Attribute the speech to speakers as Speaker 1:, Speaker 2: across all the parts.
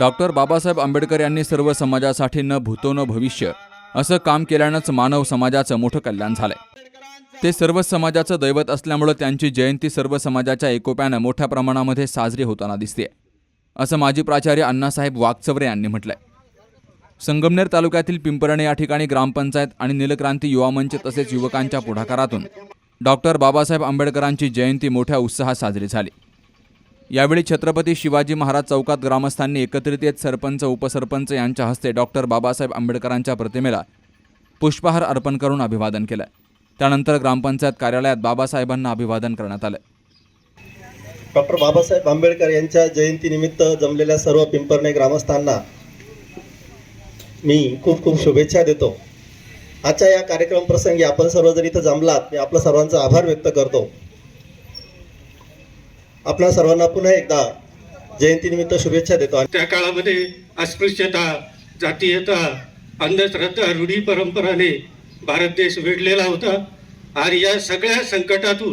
Speaker 1: Doctor Babasaheb Ambedkar यांनी सर्व समाजासाठी न भूतो न भविष्य असं काम केल्यानंच मानव समाजाचं मोठं कल्याण झालंय. ते सर्व समाजाचं दैवत असल्यामुळं त्यांची जयंती सर्व समाजाच्या एकोप्यानं मोठ्या प्रमाणामध्ये साजरी होताना दिसते असं माजी प्राचार्य अण्णासाहेब वागचवरे यांनी म्हटलंय. संगमनेर तालुक्यातील पिंपरणे या ठिकाणी ग्रामपंचायत आणि नीलक्रांती युवा मंच तसेच युवकांच्या पुढाकारातून डॉक्टर बाबासाहेब आंबेडकरांची जयंती मोठ्या उत्साहात साजरी झाली. यावेळी छत्रपती शिवाजी महाराज चौकात ग्रामस्थांनी एकत्रित येत सरपंच उपसरपंच यांच्या हस्ते डॉक्टर बाबासाहेब आंबेडकरांच्या प्रतिमेला पुष्पहार अर्पण करून अभिवादन केलं. त्यानंतर ग्रामपंचायत कार्यालयात बाबासाहेबांना अभिवादन करण्यात आलं.
Speaker 2: डॉक्टर बाबासाहेब आंबेडकर यांच्या जयंतीनिमित्त जमलेल्या सर्व पिंपरणे ग्रामस्थांना मी खूप खूप शुभेच्छा देतो. आजच्या या कार्यक्रम प्रसंगी आपण सर्वजण इथं जमलात. मी आपल्या सर्वांचा आभार व्यक्त करतो. आपल्या सर्वांना पुन्हा एकदा जयंतीनिमित्त शुभेच्छा देतो. आणि
Speaker 3: त्या काळामध्ये अस्पृश्यता जातीयता अंधश्रद्धा रूढी परंपराने भारत देश वेढलेला होता. आणि या सगळ्या संकटातून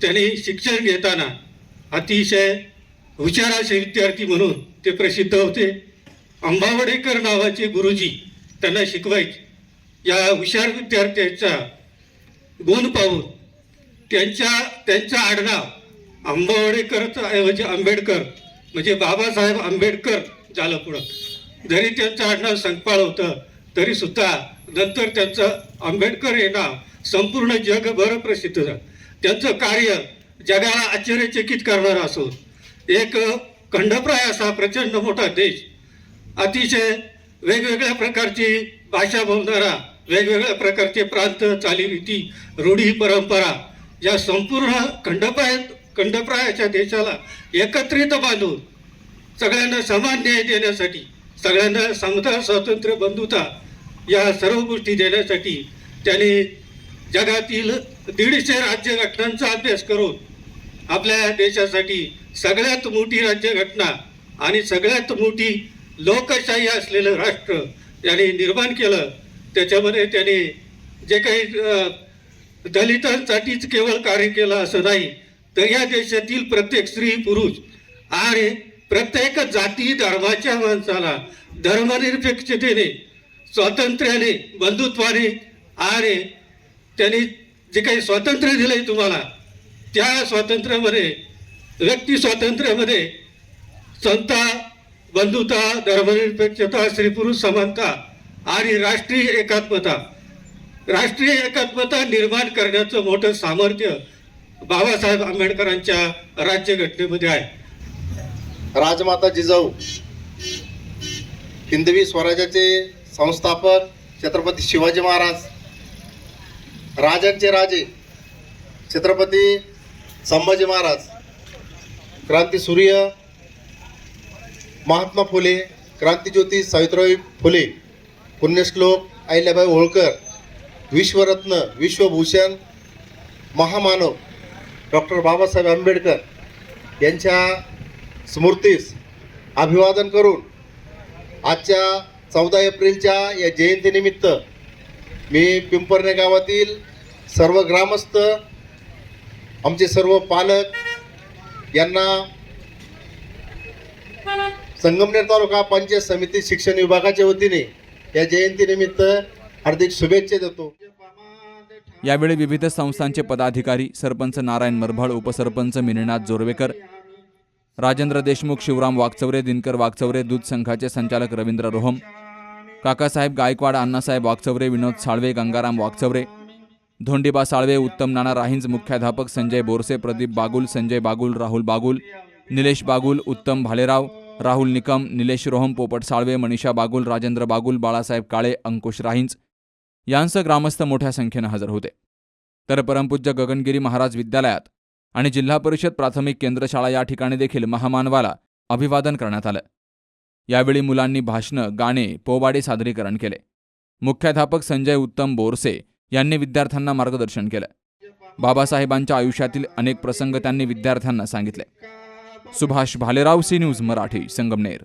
Speaker 3: त्यांनी शिक्षण घेताना अतिशय हुशाराचे विद्यार्थी म्हणून ते प्रसिद्ध होते. अंबावडेकर नावाचे गुरुजी त्यांना शिकवायचे. या हुशार विद्यार्थ्यांचा गुण पाहून त्यांच्या त्यांचं आडनाव आंबावडेकरचा ऐवजी आंबेडकर म्हणजे बाबासाहेब आंबेडकर झालं पुढं. जरी त्यांचं आडनाव संकपाळ होतं तरी सुद्धा नंतर त्यांचं आंबेडकर हे नाव संपूर्ण जगभर प्रसिद्ध झालं. त्यांचं कार्य जगाला आश्चर्यचकित करणारं असो एक खंडप्राय असा प्रचंड मोठा देश अतिशय वेगवेगळ्या प्रकारची भाषा बोलणारा वेगवेगळ्या प्रकारचे प्रांत चालीरीती रूढी परंपरा या संपूर्ण खंडप्राय खंडप्रायाच्या देशाला एकत्रित बांधून सगळ्यांना समान न्याय देण्यासाठी सगळ्यांना समता स्वातंत्र्य बंधुता या सर्व गोष्टी देण्यासाठी त्याने जगातील दीडशे राज्यघटनांचा अभ्यास करून आपल्या देशासाठी सगळ्यात मोठी राज्यघटना आणि सगळ्यात मोठी लोकशाही असलेलं राष्ट्र त्याने निर्माण केलं. त्याच्यामध्ये त्याने जे काही दलितांसाठीच केवळ कार्य केलं असं नाही तर या देशातील प्रत्येक स्त्री पुरुष आणि प्रत्येक जाती धर्माच्या माणसाला धर्मनिरपेक्षतेने स्वातंत्र्याने बंधुत्वाने आणि त्यांनी जे काही स्वातंत्र्य दिलंय तुम्हाला त्या स्वातंत्र्यामध्ये व्यक्ती स्वातंत्र्यामध्ये संता बंधुता धर्मनिरपेक्षता स्त्री पुरुष समानता आणि राष्ट्रीय एकात्मता. राष्ट्रीय एकात्मता निर्माण करण्याचं मोठं सामर्थ्य बाबासाहेब आंबेडकरांच्या राज्यघटनेमध्ये आहे.
Speaker 2: राजमाता जिजाऊ हिंदवी स्वराज्याचे संस्थापक छत्रपती शिवाजी महाराज राजांचे राजे छत्रपती संभाजी महाराज क्रांती सूर्य महात्मा फुले क्रांतीज्योती सावित्रीबाई फुले पुण्यश्लोक अहिल्याबाई होळकर विश्वरत्न विश्वभूषण महामानव डॉक्टर बाबासाहेब आंबेडकर यांच्या स्मृतीस अभिवादन करून आजच्या चौदा एप्रिलच्या या जयंतीनिमित्त मी पिंपरणे गावातील सर्व ग्रामस्थ आमचे सर्व पालक यांना संगमनेर तालुका पंचायत समिती शिक्षण विभागाच्या वतीने या जयंतीनिमित्त हार्दिक शुभेच्छा देतो.
Speaker 1: यावेळी विविध संस्थांचे पदाधिकारी सरपंच नारायण मरभाळ उपसरपंच मिनीनाथ जोरवेकर राजेंद्र देशमुख शिवराम वागचौरे दिनकर वागचौरे दूध संघाचे संचालक रवींद्र रोहम काकासाहेब गायकवाड अण्णासाहेब वागचौरे विनोद साळवे गंगाराम वागचौरे धोंडीबा साळवे उत्तम नाना राहींज मुख्याध्यापक संजय बोरसे प्रदीप बागुल संजय बागुल राहुल बागुल निलेश बागुल उत्तम भालेराव राहुल निकम निलेश रोहम पोपट साळवे मनीषा बागुल राजेंद्र बागुल बाळासाहेब काळे अंकुश राहिंज यांसह ग्रामस्थ मोठ्या संख्येनं हजर होते. तर परमपूज्य गगनगिरी महाराज विद्यालयात आणि जिल्हा परिषद प्राथमिक केंद्रशाळा या ठिकाणी देखील महामानवाला अभिवादन करण्यात आलं. यावेळी मुलांनी भाषणं गाणे पोवाडे सादरीकरण केले. मुख्याध्यापक संजय उत्तम बोरसे यांनी विद्यार्थ्यांना मार्गदर्शन केलं. बाबासाहेबांच्या आयुष्यातील अनेक प्रसंग त्यांनी विद्यार्थ्यांना सांगितले. Subhash Bhalerao C news Marathi Sangamner.